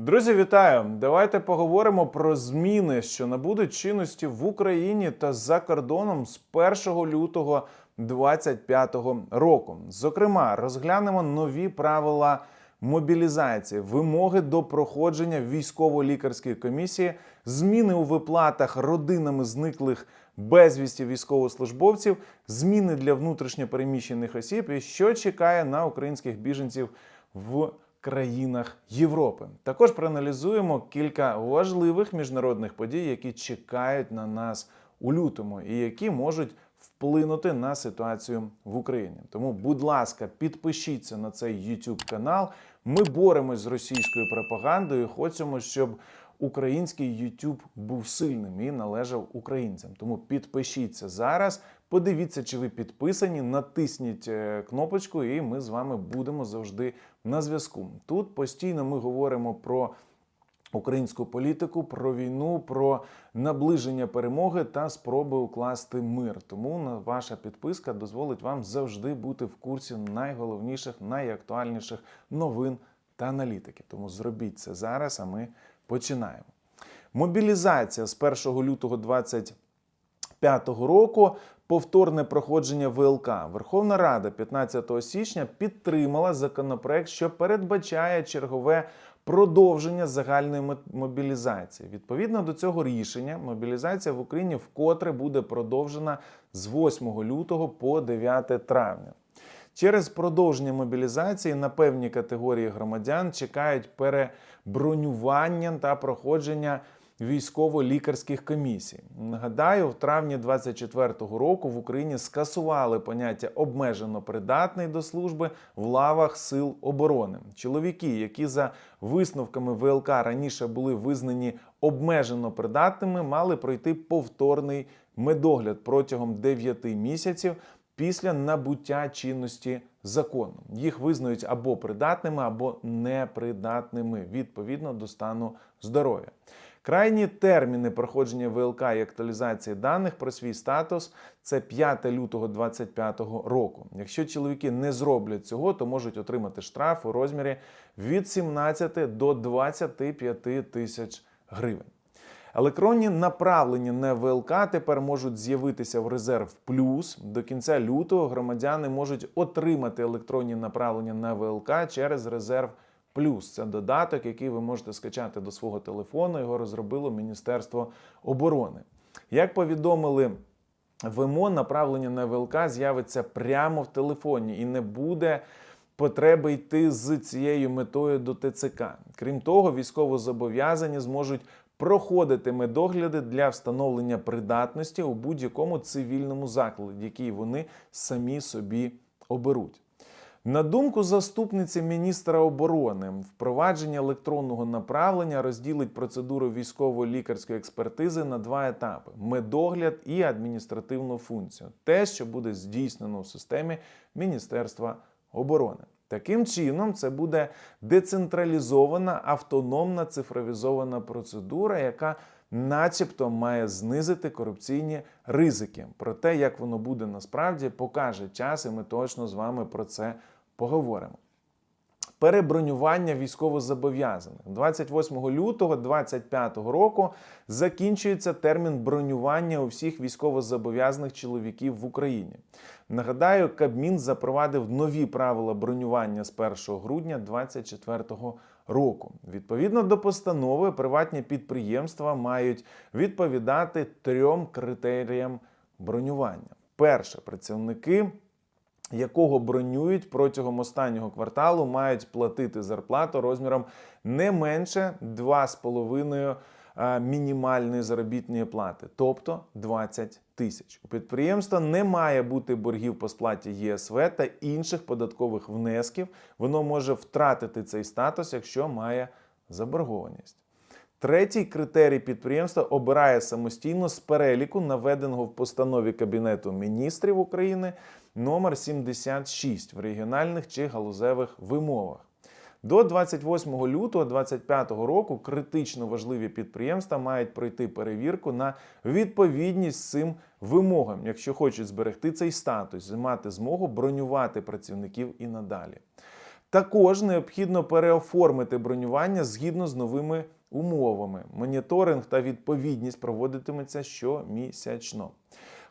Друзі, вітаю! Давайте поговоримо про зміни, що набудуть чинності в Україні та за кордоном з 1 лютого 2025 року. Зокрема, розглянемо нові правила мобілізації, вимоги до проходження військово-лікарської комісії, зміни у виплатах родинами зниклих безвісті військовослужбовців, зміни для внутрішньопереміщених осіб і що чекає на українських біженців в країнах Європи. Також проаналізуємо кілька важливих міжнародних подій, які чекають на нас у лютому, і які можуть вплинути на ситуацію в Україні. Тому, будь ласка, підпишіться на цей YouTube канал. Ми боремось з російською пропагандою. Хочемо, щоб український YouTube був сильним і належав українцям. Тому підпишіться зараз. Подивіться, чи ви підписані, натисніть е, кнопочку, і ми з вами будемо завжди на зв'язку. Тут постійно ми говоримо про українську політику, про війну, про наближення перемоги та спроби укласти мир. Тому ваша підписка дозволить вам завжди бути в курсі найголовніших, найактуальніших новин та аналітики. Тому зробіть це зараз, а ми починаємо. Мобілізація з 1 лютого 20 2025 року повторне проходження ВЛК. Верховна Рада 15 січня підтримала законопроект, що передбачає чергове продовження загальної мобілізації. Відповідно до цього рішення, мобілізація в Україні вкотре буде продовжена з 8 лютого по 9 травня. Через продовження мобілізації на певні категорії громадян чекають перебронювання та проходження військово-лікарських комісій. Нагадаю, в травні 24-го року в Україні скасували поняття обмежено придатний до служби в лавах сил оборони. Чоловіки, які за висновками ВЛК раніше були визнані обмежено придатними, мали пройти повторний медогляд протягом 9 місяців після набуття чинності закону. Їх визнають або придатними, або непридатними відповідно до стану здоров'я. Крайні терміни проходження ВЛК і актуалізації даних про свій статус це 5 лютого 2025 року. Якщо чоловіки не зроблять цього, то можуть отримати штраф у розмірі від 17 до 25 тисяч гривень. Електронні направлення на ВЛК тепер можуть з'явитися в резерв плюс. До кінця лютого громадяни можуть отримати електронні направлення на ВЛК через резерв плюс. Це додаток, який ви можете скачати до свого телефону. Його розробило Міністерство оборони. Як повідомили ВМО, направлення на ВЛК з'явиться прямо в телефоні і не буде потреби йти з цією метою до ТЦК. Крім того, військовозобов'язані зможуть проходити медогляди для встановлення придатності у будь-якому цивільному закладі, який вони самі собі оберуть. На думку заступниці міністра оборони, впровадження електронного направлення розділить процедуру військово-лікарської експертизи на два етапи: медогляд і адміністративну функцію те, що буде здійснено в системі Міністерства оборони. Таким чином, це буде децентралізована автономна цифровізована процедура, яка, начебто, має знизити корупційні ризики. Про те, як воно буде насправді, покаже час, і ми точно з вами про це поговоримо. Перебронювання військовозобов'язаних 28 лютого 2025 року закінчується термін бронювання у всіх військовозобов'язаних чоловіків в Україні. Нагадаю, Кабмін запровадив нові правила бронювання з 1 грудня 2024 року. Відповідно до постанови, приватні підприємства мають відповідати трьом критеріям бронювання: перше. Працівники якого бронюють протягом останнього кварталу, мають платити зарплату розміром не менше 2,5 е, мінімальної заробітної плати, тобто 20 тисяч. У підприємства не має бути боргів по сплаті ЄСВ та інших податкових внесків. Воно може втратити цей статус, якщо має заборгованість. Третій критерій підприємства обирає самостійно з переліку, наведеного в постанові Кабінету міністрів України номер 76 в регіональних чи галузевих вимовах. До 28 лютого 2025 року критично важливі підприємства мають пройти перевірку на відповідність цим вимогам, якщо хочуть зберегти цей статус мати змогу бронювати працівників і надалі. Також необхідно переоформити бронювання згідно з новими умовами. Моніторинг та відповідність проводитиметься щомісячно.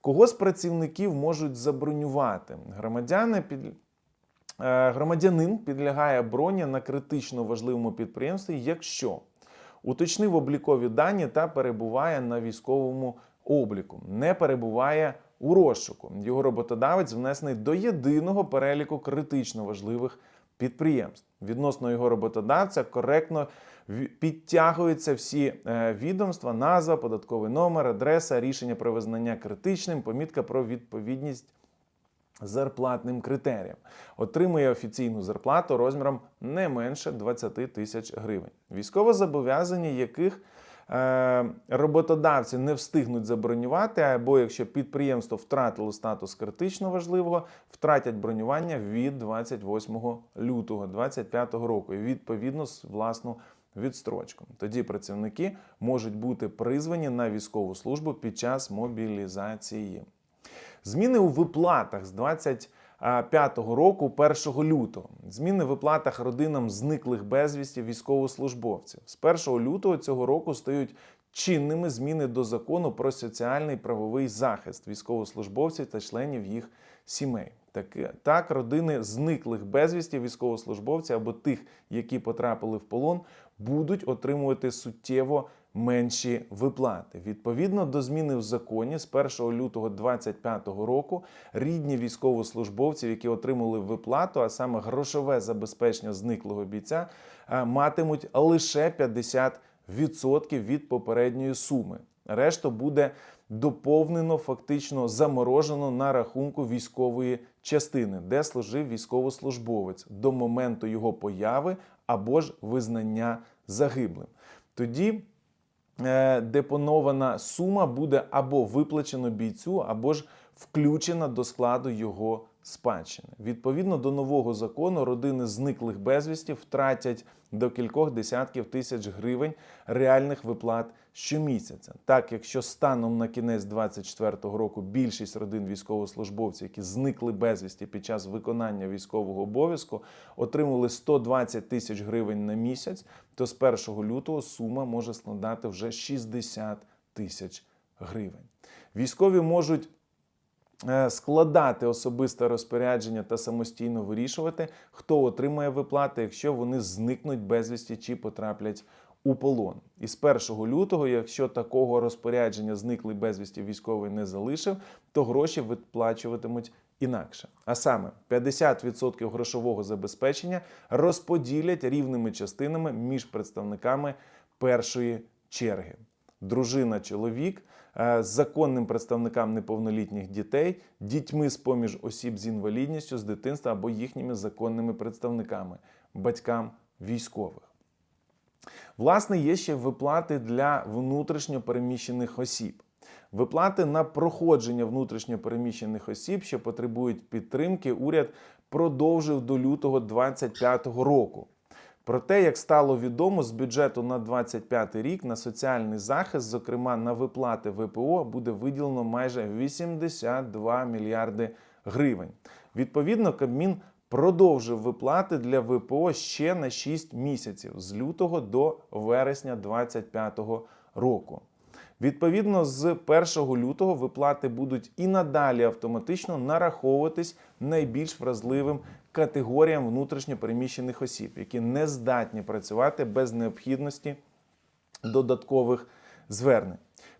Кого з працівників можуть забронювати? Громадяни Громадянин підлягає броні на критично важливому підприємстві, якщо уточнив облікові дані та перебуває на військовому обліку, не перебуває у розшуку. Його роботодавець внесений до єдиного переліку критично важливих підприємств. Відносно його роботодавця коректно підтягуються всі е, відомства, назва, податковий номер, адреса, рішення про визнання критичним, помітка про відповідність зарплатним критеріям. Отримує офіційну зарплату розміром не менше 20 тисяч гривень. Військовозобов'язані, яких е, роботодавці не встигнуть забронювати, або якщо підприємство втратило статус критично важливого, втратять бронювання від 28 лютого 2025 року і відповідно з власну відстрочку. Тоді працівники можуть бути призвані на військову службу під час мобілізації. Зміни у виплатах з 25 року, 1 лютого. Зміни в виплатах родинам зниклих безвісті військовослужбовців. З 1 лютого цього року стають чинними зміни до закону про соціальний правовий захист військовослужбовців та членів їх сімей. Так, так, родини зниклих безвісті військовослужбовців або тих, які потрапили в полон, будуть отримувати суттєво менші виплати. Відповідно до зміни в законі з 1 лютого 2025 року рідні військовослужбовців, які отримали виплату, а саме грошове забезпечення зниклого бійця, е, матимуть лише 50% від попередньої суми. Решту буде доповнено, фактично заморожено на рахунку військової частини, де служив військовослужбовець до моменту його появи або ж визнання загиблим. Тоді депонована сума буде або виплачена бійцю, або ж включена до складу його спадщини. Відповідно до нового закону, родини зниклих безвісті втратять до кількох десятків тисяч гривень реальних виплат щомісяця. Так, якщо станом на кінець 2024 року більшість родин військовослужбовців, які зникли безвісті під час виконання військового обов'язку, отримали 120 тисяч гривень на місяць, то з 1 лютого сума може складати вже 60 тисяч гривень. Військові можуть складати особисте розпорядження та самостійно вирішувати, хто отримає виплати, якщо вони зникнуть безвісті чи потраплять у полон. І з 1 лютого, якщо такого розпорядження зниклий безвісті військовий не залишив, то гроші виплачуватимуть інакше. А саме 50% грошового забезпечення розподілять рівними частинами між представниками першої черги. Дружина, чоловік е, з законним представникам неповнолітніх дітей, дітьми з поміж осіб з інвалідністю з дитинства або їхніми законними представниками, батькам військових. Власне, є ще виплати для внутрішньо переміщених осіб. Виплати на проходження внутрішньо переміщених осіб, що потребують підтримки, уряд продовжив до лютого 2025 року. Проте, як стало відомо, з бюджету на 2025 рік на соціальний захист, зокрема на виплати ВПО, буде виділено майже 82 мільярди гривень. Відповідно, Кабмін продовжив виплати для ВПО ще на 6 місяців з лютого до вересня 2025 року. Відповідно, з 1 лютого виплати будуть і надалі автоматично нараховуватись найбільш вразливим категоріям внутрішньопереміщених осіб, які не здатні працювати без необхідності додаткових звернень.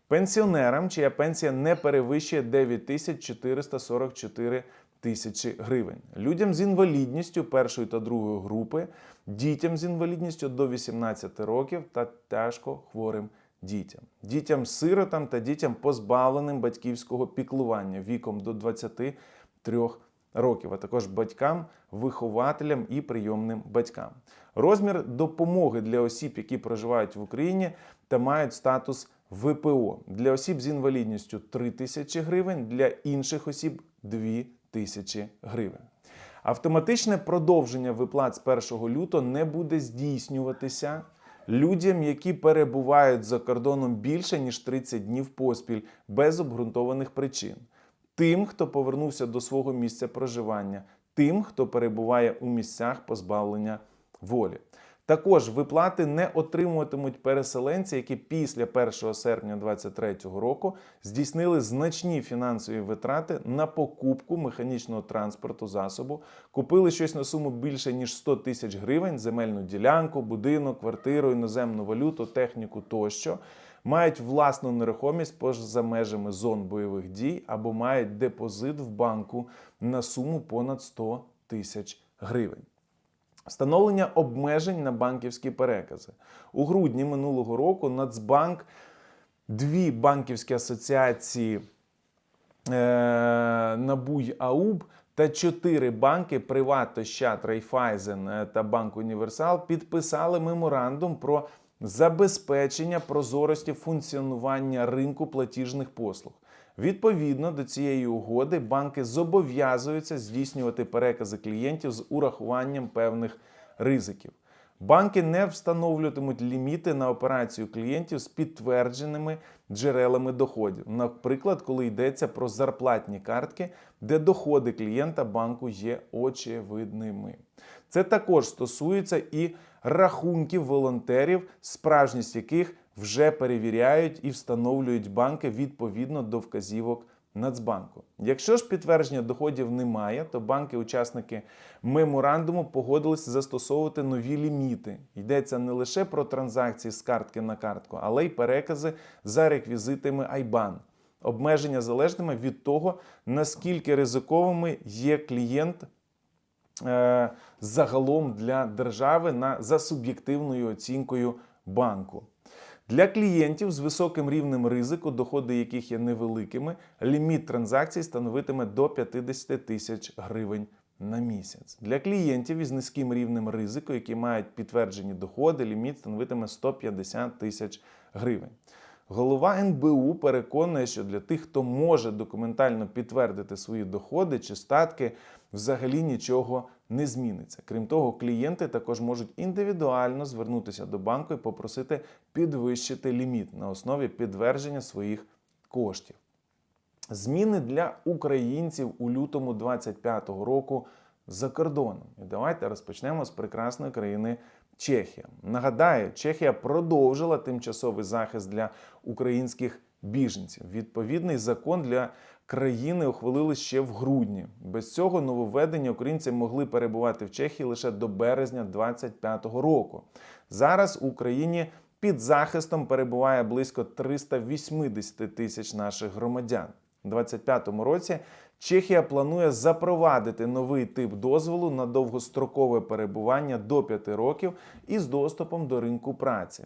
Пенсіонерам, чия пенсія не перевищує 9444 тисячі гривень. Людям з інвалідністю першої та другої групи, дітям з інвалідністю до 18 років та тяжко хворим дітям, дітям сиротам та дітям позбавленим батьківського піклування віком до 23 років, а також батькам, вихователям і прийомним батькам. Розмір допомоги для осіб, які проживають в Україні та мають статус ВПО для осіб з інвалідністю 3 тисячі гривень, для інших осіб 2 тисячі гривень. Автоматичне продовження виплат з 1 лютого не буде здійснюватися людям, які перебувають за кордоном більше ніж 30 днів поспіль без обґрунтованих причин. Тим, хто повернувся до свого місця проживання, тим, хто перебуває у місцях позбавлення волі. Також виплати не отримуватимуть переселенці, які після 1 серпня 2023 року здійснили значні фінансові витрати на покупку механічного транспорту засобу, купили щось на суму більше ніж 100 тисяч гривень, земельну ділянку, будинок, квартиру, іноземну валюту, техніку тощо. Мають власну нерухомість поза межами зон бойових дій або мають депозит в банку на суму понад 100 тисяч гривень. Встановлення обмежень на банківські перекази. У грудні минулого року Нацбанк, дві банківські асоціації е, НАБУ й АУБ та чотири банки Приват, Ощад, Райфайзен е, та Банк Універсал підписали меморандум про забезпечення прозорості функціонування ринку платіжних послуг. Відповідно до цієї угоди, банки зобов'язуються здійснювати перекази клієнтів з урахуванням певних ризиків. Банки не встановлюватимуть ліміти на операцію клієнтів з підтвердженими джерелами доходів, наприклад, коли йдеться про зарплатні картки, де доходи клієнта банку є очевидними. Це також стосується і рахунків волонтерів, справжність яких вже перевіряють і встановлюють банки відповідно до вказівок Нацбанку. Якщо ж підтвердження доходів немає, то банки-учасники меморандуму погодились застосовувати нові ліміти. Йдеться не лише про транзакції з картки на картку, але й перекази за реквізитами IBAN. Обмеження залежними від того, наскільки ризиковими є клієнт е, загалом для держави на, за суб'єктивною оцінкою банку. Для клієнтів з високим рівнем ризику, доходи яких є невеликими, ліміт транзакцій становитиме до 50 тисяч гривень на місяць. Для клієнтів із низьким рівнем ризику, які мають підтверджені доходи, ліміт становитиме 150 тисяч гривень. Голова НБУ переконує, що для тих, хто може документально підтвердити свої доходи чи статки, взагалі нічого не зміниться. Крім того, клієнти також можуть індивідуально звернутися до банку і попросити підвищити ліміт на основі підтвердження своїх коштів. Зміни для українців у лютому 2025 року за кордоном. І давайте розпочнемо з прекрасної країни Чехія. Нагадаю, Чехія продовжила тимчасовий захист для українських біженців. Відповідний закон для країни ухвалили ще в грудні. Без цього нововведення українці могли перебувати в Чехії лише до березня 2025 року. Зараз в Україні під захистом перебуває близько 380 тисяч наших громадян. У 2025 році Чехія планує запровадити новий тип дозволу на довгострокове перебування до 5 років із доступом до ринку праці.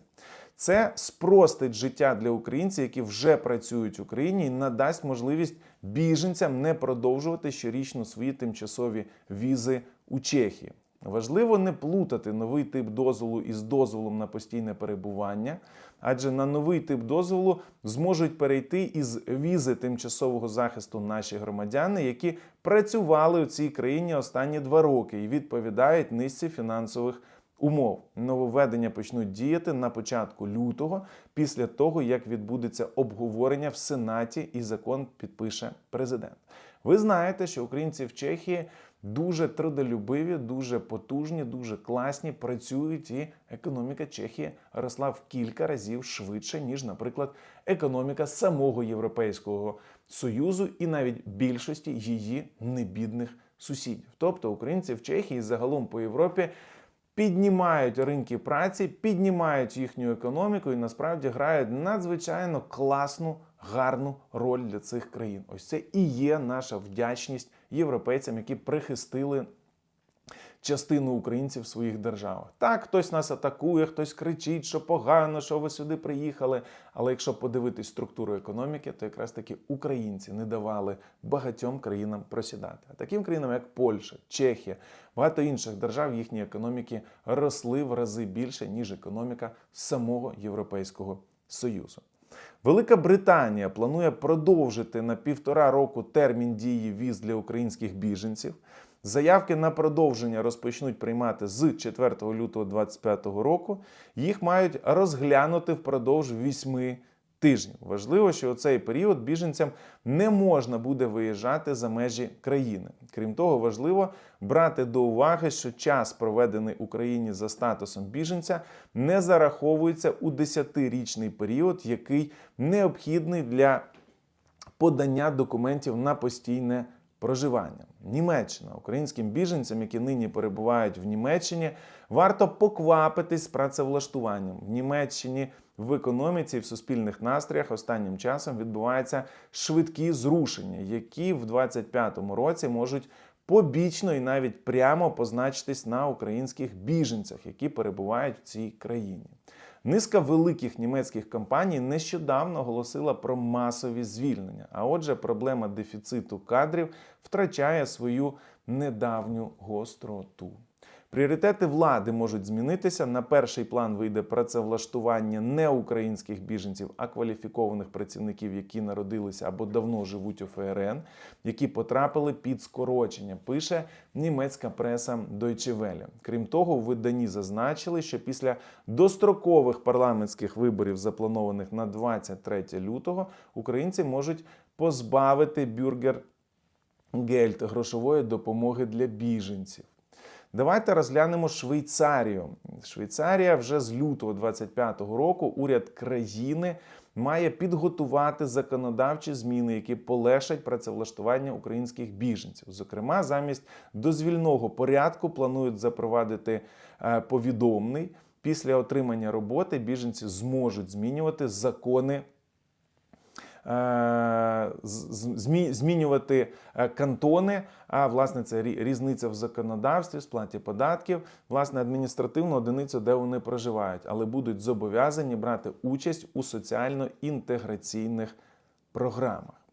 Це спростить життя для українців, які вже працюють в Україні, і надасть можливість біженцям не продовжувати щорічно свої тимчасові візи у Чехії. Важливо не плутати новий тип дозволу із дозволом на постійне перебування, адже на новий тип дозволу зможуть перейти із візи тимчасового захисту наші громадяни, які працювали у цій країні останні два роки і відповідають низці фінансових умов. Нововведення почнуть діяти на початку лютого, після того як відбудеться обговорення в Сенаті і закон підпише президент. Ви знаєте, що українці в Чехії дуже трудолюбиві, дуже потужні, дуже класні, працюють, і економіка Чехії росла в кілька разів швидше, ніж, наприклад, економіка самого Європейського Союзу і навіть більшості її небідних сусідів. Тобто українці в Чехії загалом по Європі. Піднімають ринки праці, піднімають їхню економіку і насправді грають надзвичайно класну, гарну роль для цих країн. Ось це і є наша вдячність європейцям, які прихистили частину українців в своїх державах. Так, хтось нас атакує, хтось кричить, що погано, що ви сюди приїхали. Але якщо подивитись структуру економіки, то якраз таки українці не давали багатьом країнам просідати. А таким країнам, як Польща, Чехія, багато інших держав, їхні економіки росли в рази більше, ніж економіка самого Європейського Союзу. Велика Британія планує продовжити на півтора року термін дії віз для українських біженців. Заявки на продовження розпочнуть приймати з 4 лютого 2025 року. Їх мають розглянути впродовж 8 тижнів. Важливо, що у цей період біженцям не можна буде виїжджати за межі країни. Крім того, важливо брати до уваги, що час, проведений Україні за статусом біженця, не зараховується у 10-річний період, який необхідний для подання документів на постійне проживання. Німеччина українським біженцям, які нині перебувають в Німеччині, варто поквапитись з працевлаштуванням. В Німеччині в економіці і в суспільних настроях останнім часом відбуваються швидкі зрушення, які в 2025 році можуть побічно і навіть прямо позначитись на українських біженцях, які перебувають в цій країні. Низка великих німецьких компаній нещодавно оголосила про масові звільнення. А отже, проблема дефіциту кадрів втрачає свою недавню гостроту. Пріоритети влади можуть змінитися. На перший план вийде працевлаштування не українських біженців, а кваліфікованих працівників, які народилися або давно живуть у ФРН, які потрапили під скорочення. Пише німецька преса Deutsche Welle. Крім того, у виданні зазначили, що після дострокових парламентських виборів, запланованих на 23 лютого, українці можуть позбавити бюргер гельт грошової допомоги для біженців. Давайте розглянемо Швейцарію. Швейцарія вже з лютого 25-го року уряд країни має підготувати законодавчі зміни, які полегшать працевлаштування українських біженців. Зокрема, замість дозвільного порядку планують запровадити е, повідомний. Після отримання роботи біженці зможуть змінювати закони змінювати е, кантони. А власне це різниця в законодавстві, сплаті податків, власне, адміністративну одиницю, де вони проживають, але будуть зобов'язані брати участь у соціально-інтеграційних програмах.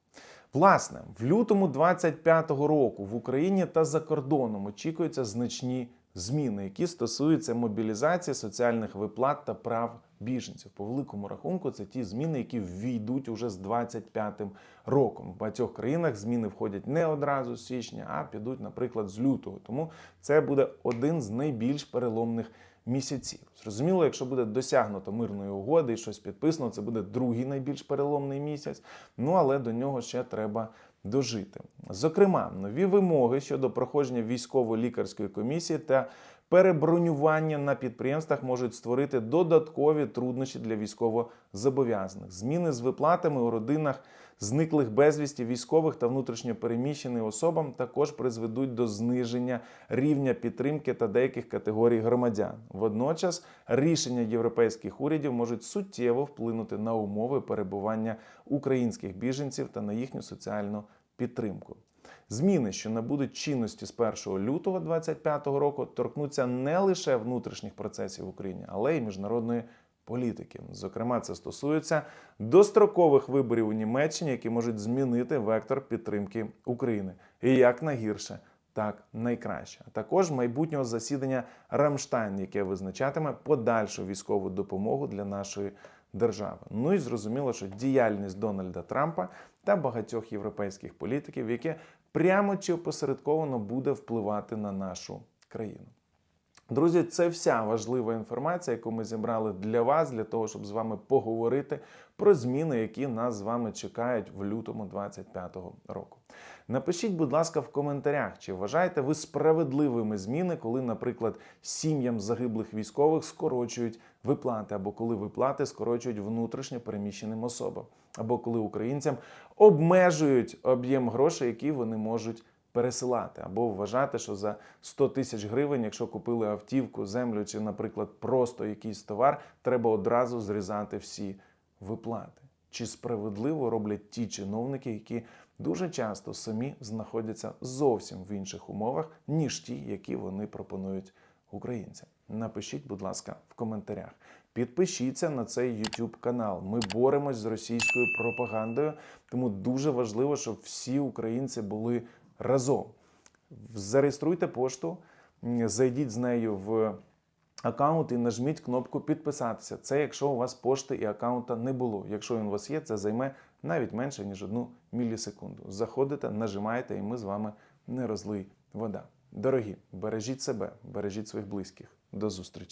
Власне, в лютому 25-го року в Україні та за кордоном очікуються значні зміни, які стосуються мобілізації соціальних виплат та прав біженців. По великому рахунку, це ті зміни, які ввійдуть уже з 25-м роком. В багатьох країнах зміни входять не одразу з січня, а підуть, наприклад, з лютого. Тому це буде один з найбільш переломних місяців. Зрозуміло, якщо буде досягнуто мирної угоди і щось підписано, це буде другий найбільш переломний місяць. Ну але до нього ще треба дожити. Зокрема, нові вимоги щодо проходження військово-лікарської комісії та перебронювання на підприємствах можуть створити додаткові труднощі для військовозобов'язаних. Зміни з виплатами у родинах зниклих безвісті військових та внутрішньопереміщеним особам також призведуть до зниження рівня підтримки та деяких категорій громадян. Водночас рішення європейських урядів можуть суттєво вплинути на умови перебування українських біженців та на їхню соціальну підтримку. Зміни, що набудуть чинності з 1 лютого 2025 року, торкнуться не лише внутрішніх процесів в Україні, але й міжнародної політики. Зокрема, це стосується дострокових виборів у Німеччині, які можуть змінити вектор підтримки України. І як найгірше, так найкраще. А також майбутнього засідання Рамштайн, яке визначатиме подальшу військову допомогу для нашої держави. Ну і зрозуміло, що діяльність Дональда Трампа та багатьох європейських політиків, яке прямо чи опосередковано буде впливати на нашу країну. Друзі, це вся важлива інформація, яку ми зібрали для вас, для того, щоб з вами поговорити про зміни, які нас з вами чекають в лютому 2025 року. Напишіть, будь ласка, в коментарях, чи вважаєте ви справедливими зміни, коли, наприклад, сім'ям загиблих військових скорочують виплати, або коли виплати скорочують внутрішньо переміщеним особам, або коли українцям обмежують об'єм грошей, які вони можуть пересилати, або вважати, що за 100 тисяч гривень, якщо купили автівку, землю чи, наприклад, просто якийсь товар, треба одразу зрізати всі виплати. Чи справедливо роблять ті чиновники, які дуже часто самі знаходяться зовсім в інших умовах, ніж ті, які вони пропонують українцям? Напишіть, будь ласка, в коментарях. Підпишіться на цей YouTube канал. Ми боремось з російською пропагандою, тому дуже важливо, щоб всі українці були разом. Зареєструйте пошту, зайдіть з нею в аккаунт і нажміть кнопку підписатися. Це якщо у вас пошти і аккаунта не було. Якщо він у вас є, це займе навіть менше ніж одну мілісекунду. Заходите, нажимаєте, і ми з вами не розлий вода. Дорогі, бережіть себе, бережіть своїх близьких. До зустрічі.